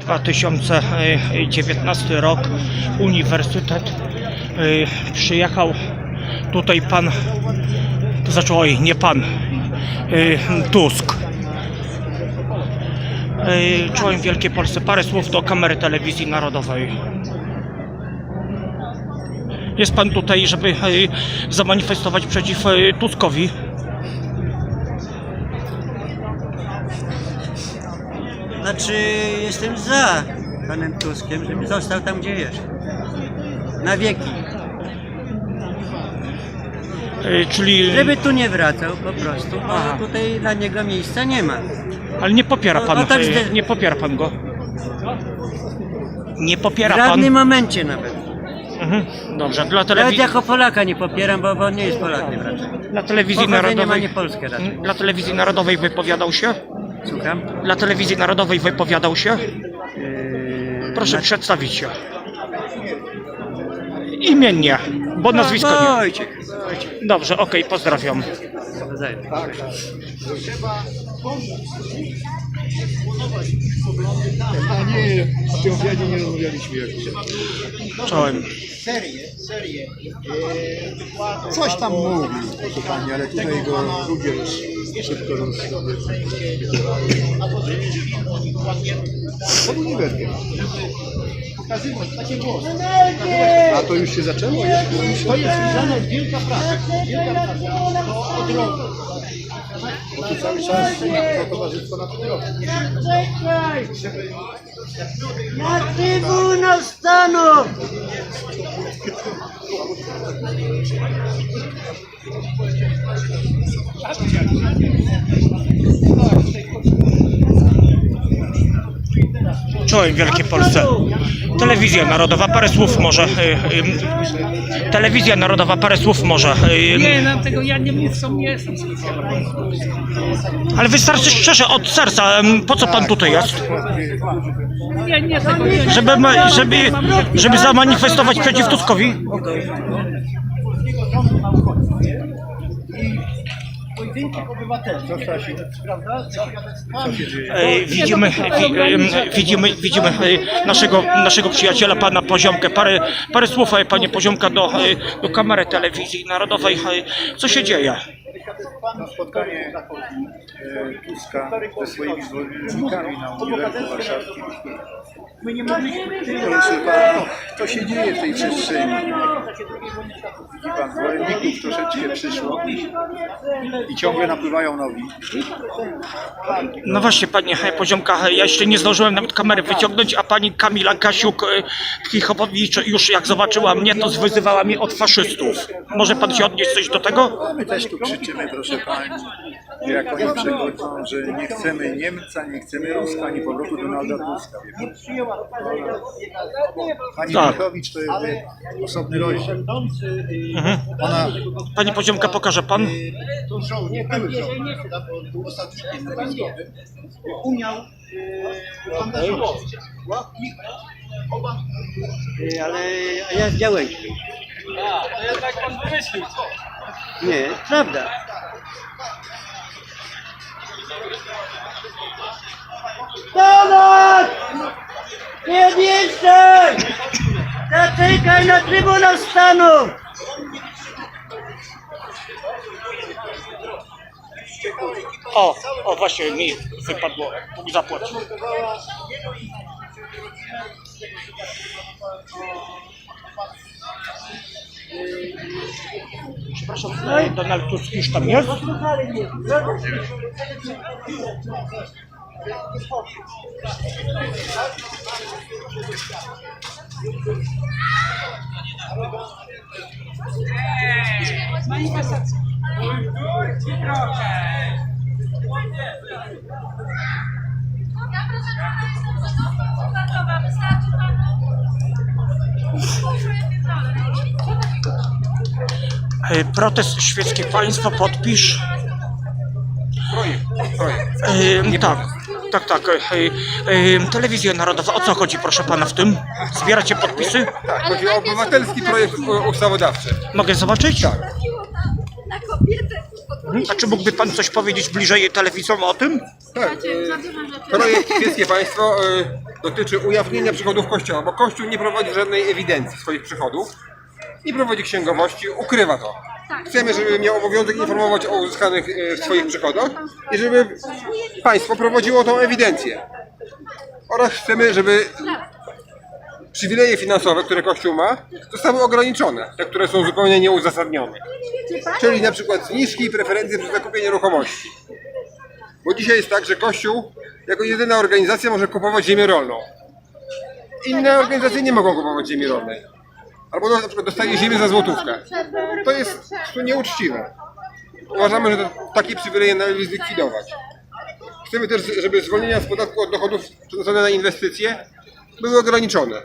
2019 rok, uniwersytet. Y, Przyjechał tutaj pan, to znaczy oj, nie pan, y, Tusk. Y, Czołem Wielkiej Polsce. Parę słów do kamery telewizji narodowej. Jest pan tutaj, żeby zamanifestować przeciw Tuskowi. Znaczy, jestem za panem Tuskiem, żeby został tam, gdzie jest. Na wieki. Y, Czyli, Żeby tu nie wracał po prostu, Aha. bo tutaj dla niego miejsca nie ma. ale nie popiera O- pan, o tak zde- nie popiera pan go. Nie W popiera żadnym pan. momencie nawet. Mhm. Dobrze, dla Nawet telewizji, jako Polaka nie popieram, bo, bo on nie jest Polakiem raczej. dla telewizji Pochodzenie ma narodowej. nie polskie raczej. Mhm. Dla telewizji narodowej wypowiadał się? Słucham? Dla telewizji narodowej wypowiadał się? Yy, Proszę na- przedstawić się. Imiennie, bo nazwisko nie. Wojciech. Dobrze, okej, pozdrawiam. Wzajemnie. A nie, o tym obiadzie nie rozmawialiśmy jakoś. Czołem. Coś tam mówił, proszę pani, ale tutaj go ludzie już szybko roz... Pod uniwersytet. A to już się zaczęło? To jest wielka praca. Wielka praca. Od roku. Bo tu cały czas to towarzystwo na. Czekaj! Na trybunał stanu! Czołem Wielkiej Polsce. Telewizja Narodowa, parę słów może. y, y, Telewizja Narodowa, parę słów może. y, Nie, no tego ja nie mówcą nie jestem specjalnie. Ale wystarczy szczerze od serca, po co pan tutaj jest? Nie, nie, tego nie. Żeby, ma- żeby, żeby zamanifestować przeciw Tuskowi? Widzimy, wi, em, widzimy, widzimy e, naszego, naszego przyjaciela, pana Poziomkę. Parę, parę słów, panie Poziomka, do, do kamery telewizji narodowej. Co się dzieje? Na spotkanie Tuska ze swoimi zwolennikami na Uniwersytecie Warszawskim. Proszę pana, to się dzieje w tej przestrzeni. Widzi pan, zwolenników troszeczkę przyszło i ciągle napływają nowi. No właśnie, panie Poziomka, ja jeszcze nie zdążyłem nawet kamery wyciągnąć, a pani Kamila Kasiuk e, Kichopowicz już jak zobaczyła mnie, to wyzywała mnie od faszystów. Może pan się odnieść coś do tego? A my też tu krzyczymy, proszę pani, jak oni przechodzą, że nie chcemy Niemca, nie chcemy Ruska, ani powrotu Donalda Tuska. wie pan. Pani Tak. To jest osobny rozdział. Ona Pani Poziomka, pokaże pan? to są, nie były są, bo był ostatni wojskowy, umiał e, angażować. I oba Yy, Ale a ja z Działęczki. To jednak pan wymyślił. Nie, prawda. Stanąć! Nie odjeżdżaj! Zaczekaj na Trybunał Stanu! O, o właśnie mi wypadło. Bóg zapłać. Przepraszam, e, Donald Tusk już tam jest? Manifestacja. Ja proszę pana, jestem zadowolona pokarmowa, wystarczy panu. E, Protest świecki państwo podpisz. E, tak, tak, tak. E, e, telewizja narodowa, o co chodzi proszę pana w tym? Zbieracie podpisy? Tak, chodzi o obywatelski projekt u- ustawodawczy. Mogę zobaczyć? Na kobietę. A czy mógłby pan coś powiedzieć bliżej telewizją o tym? Tak, projekt Świeckie Państwo y, dotyczy ujawnienia przychodów Kościoła, bo Kościół nie prowadzi żadnej ewidencji swoich przychodów, nie prowadzi księgowości, ukrywa to. Chcemy, żeby miał obowiązek informować o uzyskanych e, swoich przychodach i żeby państwo prowadziło tą ewidencję. Oraz chcemy, żeby przywileje finansowe, które Kościół ma, zostały ograniczone, te, które są zupełnie nieuzasadnione. Czyli na przykład zniżki i preferencje przy zakupie nieruchomości. Bo dzisiaj jest tak, że Kościół jako jedyna organizacja może kupować ziemię rolną. Inne organizacje nie mogą kupować ziemi rolnej. Albo na przykład dostaje ziemię za złotówkę. To jest nieuczciwe. Uważamy, że takie przywileje należy zlikwidować. Chcemy też, żeby zwolnienia z podatku od dochodów przeznaczone na inwestycje były ograniczone.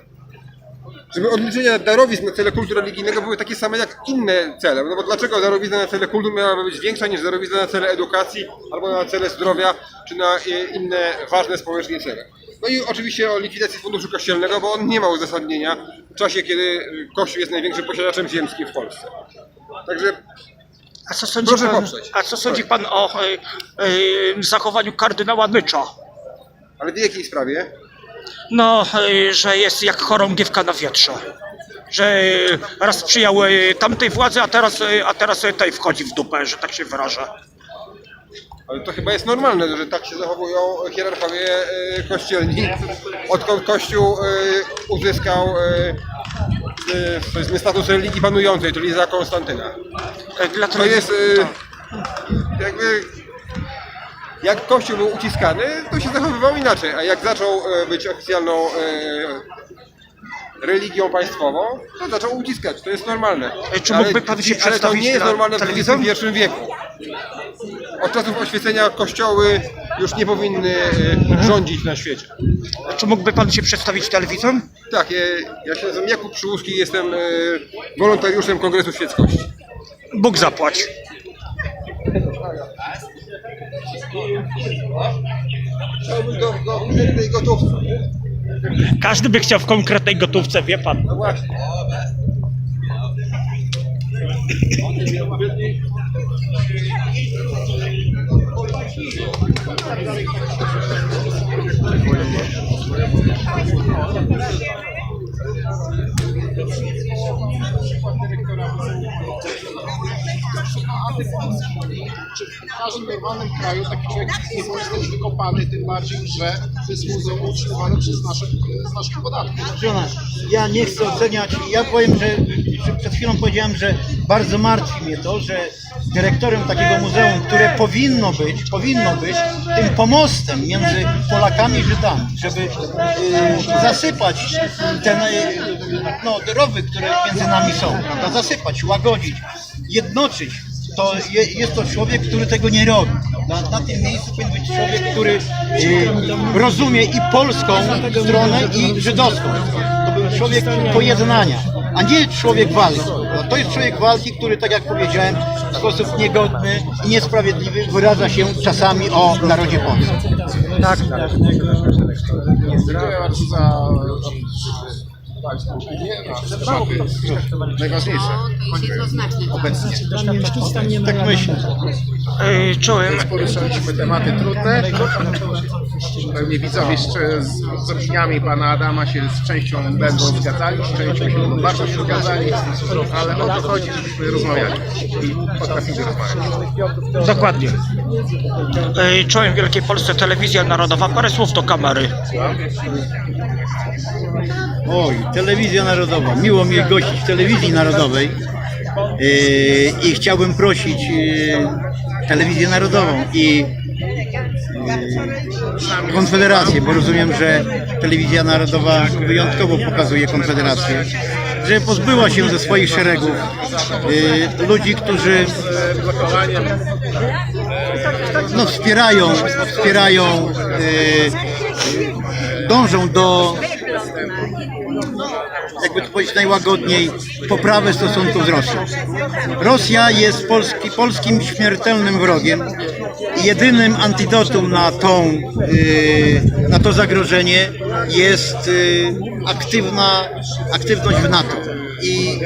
Żeby odliczenia darowizn na cele kultu religijnego były takie same jak inne cele. No bo dlaczego darowizna na cele kultu miałaby być większa niż darowizna na cele edukacji, albo na cele zdrowia, czy na e, inne ważne społecznie cele? No i oczywiście o likwidacji funduszu kościelnego, bo on nie ma uzasadnienia w czasie, kiedy e, Kościół jest największym posiadaczem ziemskim w Polsce. Także A co sądzi Proszę pan, poprzeć. a co sądzi pan o e, e, zachowaniu kardynała Nycza? Ale w jakiej sprawie? No, że jest jak chorągiewka na wietrze. Że raz sprzyjał e, tamtej władzy, a teraz, a teraz tej wchodzi w dupę, że tak się wyrażę. Ale to chyba jest normalne, że tak się zachowują hierarchowie e, kościelni, odkąd Kościół e, uzyskał e, powiedzmy status religii panującej, czyli za Konstantyna. To jest e, jakby jak Kościół był uciskany, to się zachowywał inaczej, a jak zaczął być oficjalną religią państwową, to zaczął uciskać. To jest normalne. Czy mógłby pan się ale to przedstawić nie jest normalne w? XXI wieku. Od czasów oświecenia kościoły już nie powinny e, rządzić na świecie. Czy mógłby pan się przedstawić telewizją? Tak, ja się nazywam Jakub Przyłuski, jestem e, wolontariuszem Kongresu Świeckości. Bóg zapłać. Chciałbym do, do konkretnej gotówce. Każdy by chciał w konkretnej gotówce, wie pan. No właśnie. Czy w każdym normalnym kraju taki człowiek nie powinien wykopany, tym bardziej, że to jest muzeum utrzymywane przez nasze, z naszych podatków. Ja nie chcę oceniać, ja powiem, że przed chwilą powiedziałem, że bardzo martwi mnie to, że dyrektorem takiego muzeum, które powinno być, powinno być tym pomostem między Polakami i Żydami, żeby y, zasypać te no, rowy, które między nami są, prawda? zasypać, łagodzić, jednoczyć. To je, jest to człowiek, który tego nie robi. Na, na tym miejscu powinien być człowiek, który y, rozumie i polską stronę, i żydowską. To był człowiek pojednania, a nie człowiek walki. No, to jest człowiek walki, który, tak jak powiedziałem, w sposób niegodny i niesprawiedliwy wyraża się czasami o narodzie polskim. Dziękuję bardzo za Tematy najważniejsze To jest obecnie. Tak myślę. Czułem, Poruszaliśmy tematy trudne. Pewnie widzowie z, z, z opiniami pana Adama się z częścią będą zgadzali, z częścią się będą bardzo się zgadzali, ale o to chodzi, żebyśmy rozmawiali i potrafili rozmawiać. dokładnie. E, Czułem Wielkiej Polsce Telewizja Narodowa. Parę słów do kamery. Oj, telewizja narodowa. Miło mi gościć w telewizji narodowej yy, i chciałbym prosić yy, telewizję narodową i yy, Konfederację, bo rozumiem, że telewizja narodowa wyjątkowo pokazuje Konfederację, że pozbyła się ze swoich szeregów ludzi, którzy no, wspierają, wspierają, dążą do jakby to powiedzieć najłagodniej, poprawę stosunków z Rosją. Rosja jest Polski, polskim śmiertelnym wrogiem jedynym antidotum na, tą, y, na to zagrożenie jest y, aktywna, aktywność w NATO. I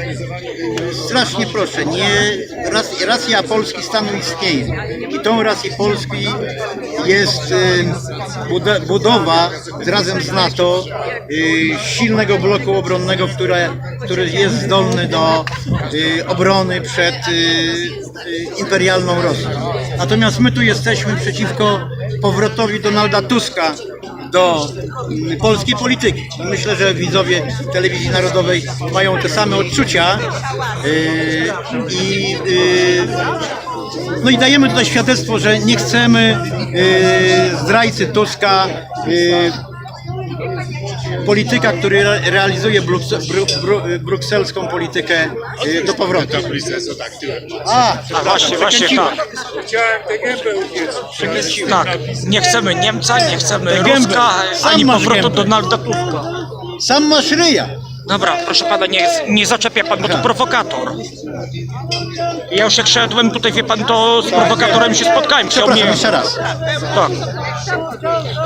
strasznie proszę, nie, ras, racja Polski stanu istnieje. I tą racją Polski jest y, budowa razem z NATO y, silnego bloku obronnego, które, który jest zdolny do y, obrony przed imperialną Rosją. Natomiast my tu jesteśmy przeciwko powrotowi Donalda Tuska do polskiej polityki. Myślę, że widzowie telewizji narodowej mają te same odczucia yy, i yy, no i dajemy tutaj świadectwo, że nie chcemy yy, zdrajcy Tuska polityka, który re- realizuje brukse, bru, bru, brukselską politykę yy, do powrotu. A, A właśnie, właśnie tak. Tak, nie chcemy Niemca, nie chcemy. Ruska, Sam ani powrotu. Donalda Tuska. sam masz ryja. Dobra, proszę pana, nie, nie zaczepia pan, bo to prowokator. Ja już jak szedłem tutaj, wie pan, to z prowokatorem się spotkałem. Chciał Przepraszam, mnie... jeszcze raz. Tak.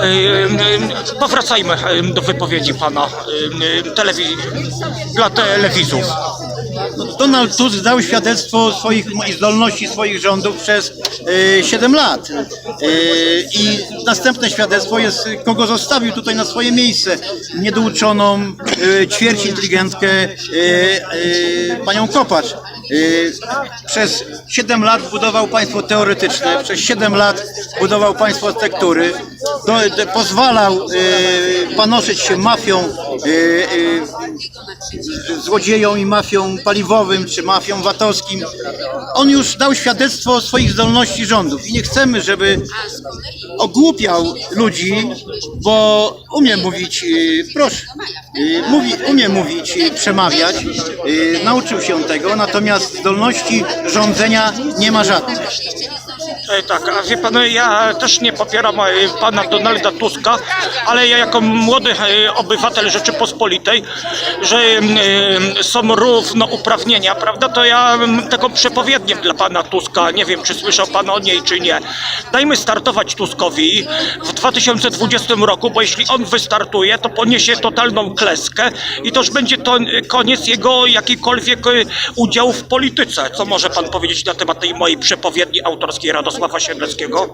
Ym, ym, Powracajmy ym, do wypowiedzi pana ym, ym, telewi- dla telewizów. Donald Tusk dał świadectwo swoich zdolności swoich rządów przez e, 7 lat. E, I następne świadectwo jest, kogo zostawił tutaj na swoje miejsce. Niedouczoną, e, ćwierć inteligentkę panią Kopacz. E, przez 7 lat budował państwo teoretyczne, przez 7 lat budował państwo tektury, do, pozwalał e, panoszyć się mafią e, złodziejom i mafią paliwowym czy mafią VAT-owskim. On już dał świadectwo swoich zdolności rządów i nie chcemy, żeby ogłupiał ludzi, bo umie mówić, y, proszę, y, mówi, umie mówić, y, przemawiać, y, nauczył się tego, natomiast zdolności rządzenia nie ma żadnych. E, Tak, a wie pan, ja też nie popieram e, pana Donalda Tuska, ale ja jako młody e, obywatel Rzeczypospolitej, że są równouprawnienia, prawda, to ja taką przepowiednię dla pana Tuska, nie wiem czy słyszał pan o niej czy nie. Dajmy startować Tuskowi w 2020 roku, bo jeśli on wystartuje, to poniesie totalną kleskę i to już będzie to koniec jego jakikolwiek udziału w polityce. Co może pan powiedzieć na temat tej mojej przepowiedni autorskiej Radosława Siedleckiego?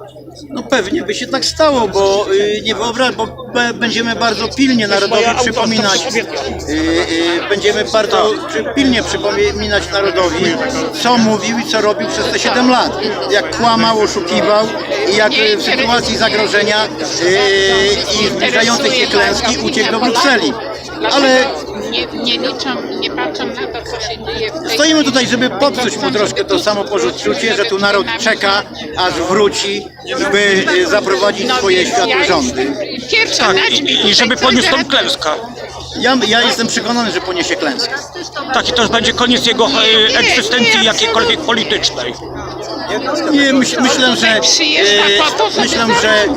No pewnie by się tak stało, bo y, nie wyobrażam, bo be- będziemy bardzo pilnie narodowi przypominać, y, y, będziemy bardzo przy, pilnie przypominać narodowi, co mówił i co robił przez te 7 lat. Jak kłamał, oszukiwał i jak y, w sytuacji zagrożenia y, i zbliżającej się klęski uciekł do Brukseli. Ale nie, nie liczą, nie patrzą na to, co się dzieje w tej stoimy tutaj, żeby popsuć mu troszkę to samopoczucie, że tu naród czeka, aż wróci, by y, zaprowadzić swoje światłe rządy. Pierwsza Tak, dać mi i, i tutaj żeby coś, poniósł tą zaraz- klęskę. Ja, ja jestem przekonany, że poniesie klęskę. Tak, i to już będzie koniec jego e, egzystencji jakiejkolwiek politycznej. Nie, myśl, myślę, że Przyjeżdża po to, żeby myślę, że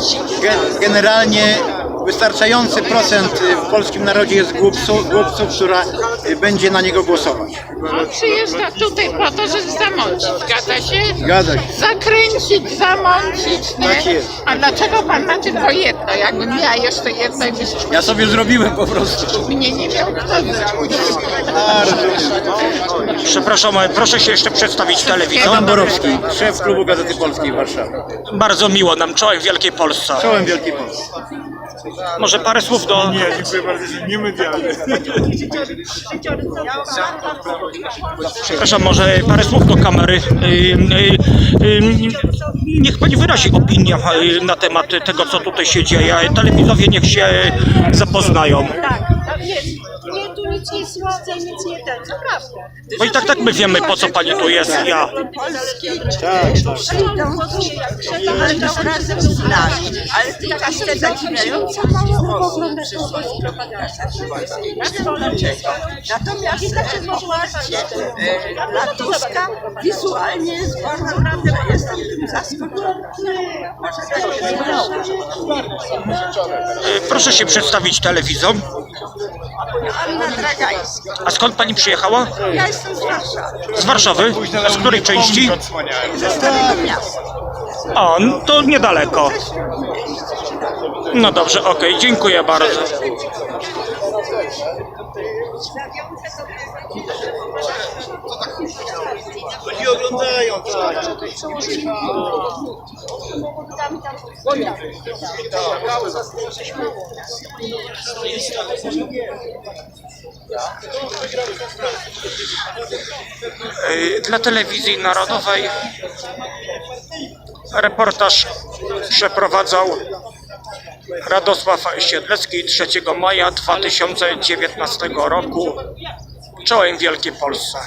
ge, generalnie wystarczający procent w polskim narodzie jest głupców, głupców, która będzie na niego głosować. On przyjeżdża tutaj po to, żeby zamącić, zgadza się? Zgadza się. Zakręcić, zamącić, nie? Tak jest. A dlaczego pan ma tylko jedno? Jakbym miała jeszcze jedno i byś Ja sobie zrobiłem po prostu. mnie nie miał kto. Przepraszam, ale proszę się jeszcze przedstawić telewizor. Adam Borowski, szef klubu Gazety Polskiej w Warszawie. Bardzo miło nam, czołem Wielkiej Polsce. Czołem Wielkiej Polski. Może parę słów do... Nie, dziękuję bardzo, że nie medialny. Przepraszam, może parę słów do kamery. Y, Niech pani wyrazi opinię y, na temat tego, co tutaj się dzieje. Telewizowie niech się zapoznają. Tak, tak jest. Nie, tu nic nie słodzę, nic nie ten, to prawda. Bo i tak tak my wiemy, po co pani tu jest, ja. Ale to razem z nami. Ale ty jakaś te zadziwiająca mało ogląda Dlaczego? Natomiast poparcie e, dla Tuska wizualnie jest bardzo naprawdę jestem tym zaskoczony. Y, Proszę się przedstawić telewizor. Anna Dragańska. A skąd pani przyjechała? Ja jestem z Warszawy, Z Warszawy? A z której części? ze Starego Miasta. O, no to niedaleko. No dobrze, okej, dziękuję bardzo. Ludzie oglądają, tak. Dla telewizji narodowej reportaż przeprowadzał Radosław Siedlecki 3 maja 2019 roku. Czołem Wielkiej Polsce.